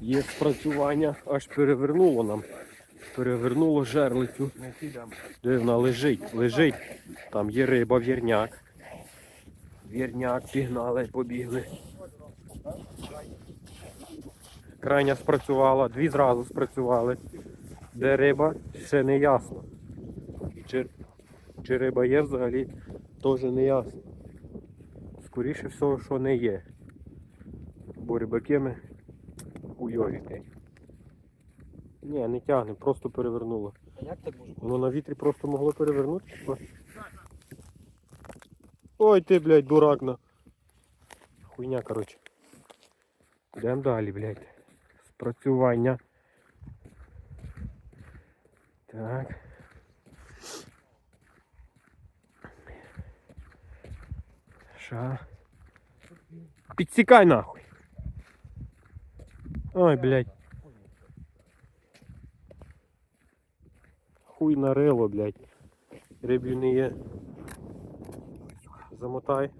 Є спрацювання, аж перевернуло нам. Перевернуло жерлицю. Де вона лежить? Лежить. Там є риба, вірняк. Вірняк пігнали, побігли. Крайня спрацювала, дві зразу спрацювали. Де риба, ще не ясно. Чи, чи риба є взагалі, теж не ясно. Скоріше всього, що не є. Бо рибаки ми хуйові. Ні, не тягне, просто перевернуло. А як так може? Воно на вітрі просто могло перевернути. Ой ти, блядь, дурак на. Хуйня, коротше. Йдемо далі, блядь. Спрацювання. Так. Ша. Підсікай нахуй. Ой, блядь. Хуй на рило, блядь. Рибів не є. Замотай.